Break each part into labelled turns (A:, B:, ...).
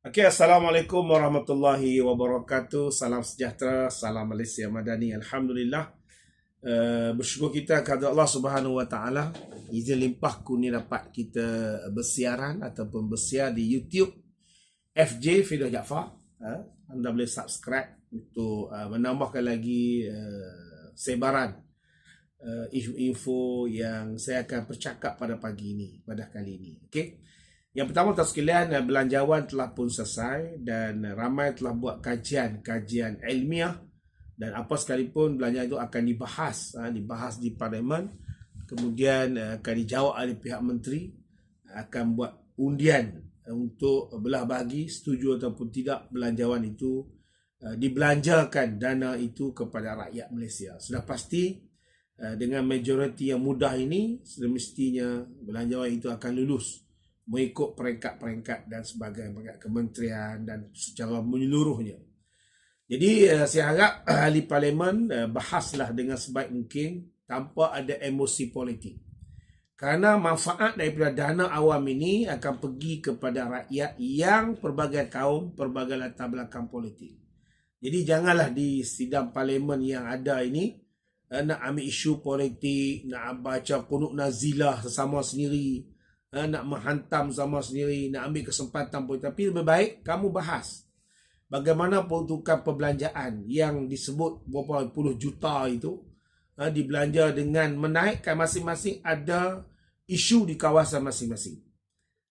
A: Okey, Assalamualaikum warahmatullahi wabarakatuh. Salam sejahtera, salam Malaysia Madani. Alhamdulillah. Uh, bersyukur kita kepada Allah Subhanahu Wa Taala. Izin limpah ni dapat kita bersiaran ataupun bersiar di YouTube FJ Fidah Jaafar. Uh, anda boleh subscribe untuk uh, menambahkan lagi uh, sebaran uh, info-info yang saya akan percakap pada pagi ini, pada kali ini. Okey. Yang pertama tuan sekalian, eh, belanjawan telah pun selesai dan ramai telah buat kajian-kajian ilmiah dan apa sekalipun belanjaan itu akan dibahas, ha, dibahas di parlimen, kemudian eh, akan dijawab oleh pihak menteri, akan buat undian eh, untuk belah bagi setuju ataupun tidak belanjawan itu dibelanjakan dana itu kepada rakyat Malaysia. Sudah pasti dengan majoriti yang mudah ini, semestinya belanjawan itu akan lulus mengikut peringkat-peringkat dan sebagainya peringkat kementerian dan secara menyeluruhnya. Jadi uh, saya harap ahli parlimen uh, bahaslah dengan sebaik mungkin tanpa ada emosi politik. Kerana manfaat daripada dana awam ini akan pergi kepada rakyat yang pelbagai kaum, pelbagai latar belakang politik. Jadi janganlah di sidang parlimen yang ada ini uh, nak ambil isu politik, nak baca kunuk nazilah sesama sendiri, uh, nak menghantam sama sendiri, nak ambil kesempatan pun. Tapi lebih baik kamu bahas bagaimana peruntukan perbelanjaan yang disebut berapa puluh juta itu uh, dibelanja dengan menaikkan masing-masing ada isu di kawasan masing-masing.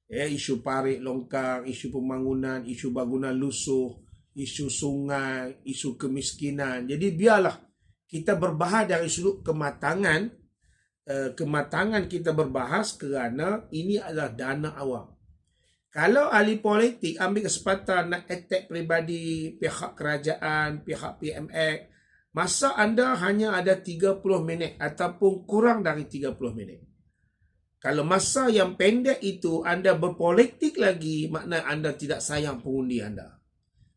A: Ya, isu parit longkang, isu pembangunan, isu bangunan lusuh, isu sungai, isu kemiskinan. Jadi biarlah kita berbahas dari sudut kematangan Eh, kematangan kita berbahas kerana ini adalah dana awam. Kalau ahli politik ambil kesempatan nak attack peribadi pihak kerajaan, pihak PMX, masa anda hanya ada 30 minit ataupun kurang dari 30 minit. Kalau masa yang pendek itu anda berpolitik lagi, makna anda tidak sayang pengundi anda.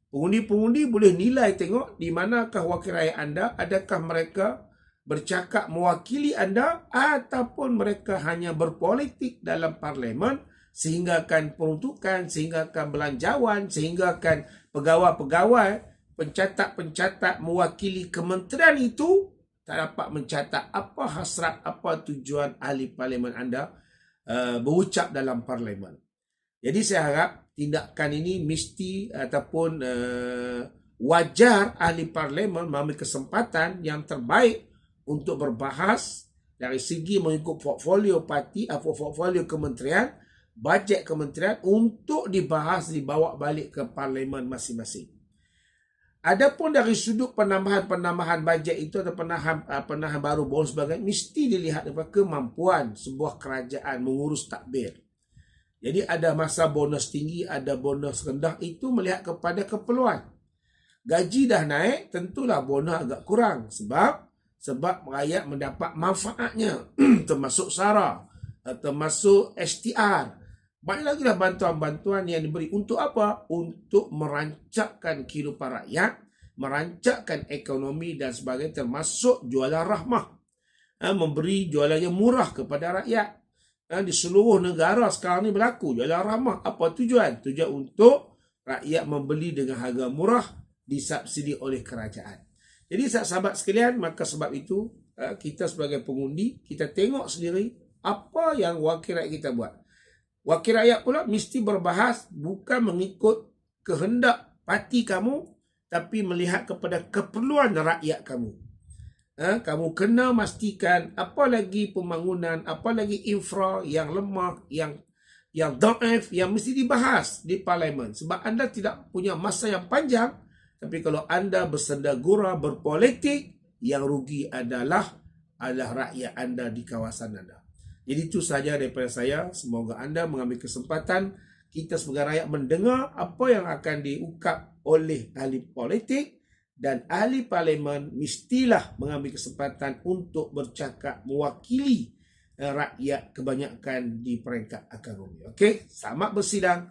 A: Pengundi-pengundi boleh nilai tengok di manakah wakil rakyat anda, adakah mereka bercakap mewakili anda ataupun mereka hanya berpolitik dalam parlimen sehingga akan peruntukan, sehingga akan belanjawan, sehingga akan pegawai-pegawai, pencatat-pencatat mewakili kementerian itu tak dapat mencatat apa hasrat, apa tujuan ahli parlimen anda uh, berucap dalam parlimen. Jadi saya harap tindakan ini mesti ataupun uh, wajar ahli parlimen mengambil kesempatan yang terbaik untuk berbahas dari segi mengikut portfolio parti atau portfolio kementerian, bajet kementerian untuk dibahas dibawa balik ke parlimen masing-masing. Adapun dari sudut penambahan-penambahan bajet itu atau penahan, uh, penahan baru bonus sebagainya, mesti dilihat daripada kemampuan sebuah kerajaan mengurus takbir. Jadi ada masa bonus tinggi, ada bonus rendah, itu melihat kepada keperluan. Gaji dah naik, tentulah bonus agak kurang. Sebab sebab rakyat mendapat manfaatnya termasuk SARA eh, termasuk STR banyak lagi lah bantuan-bantuan yang diberi untuk apa? Untuk merancakkan kehidupan rakyat, merancakkan ekonomi dan sebagainya termasuk jualan rahmah. Ha, memberi jualan yang murah kepada rakyat. Ha, di seluruh negara sekarang ni berlaku jualan rahmah. Apa tujuan? Tujuan untuk rakyat membeli dengan harga murah disubsidi oleh kerajaan. Jadi sahabat sekalian, maka sebab itu eh, kita sebagai pengundi, kita tengok sendiri apa yang wakil rakyat kita buat. Wakil rakyat pula mesti berbahas bukan mengikut kehendak parti kamu, tapi melihat kepada keperluan rakyat kamu. Ha, kamu kena pastikan apa lagi pembangunan, apa lagi infra yang lemah, yang yang daif, yang mesti dibahas di parlimen. Sebab anda tidak punya masa yang panjang tapi kalau anda bersendagura berpolitik, yang rugi adalah adalah rakyat anda di kawasan anda. Jadi itu sahaja daripada saya. Semoga anda mengambil kesempatan kita sebagai rakyat mendengar apa yang akan diungkap oleh ahli politik dan ahli parlimen mestilah mengambil kesempatan untuk bercakap mewakili eh, rakyat kebanyakan di peringkat akar bumi. Okey, selamat bersidang.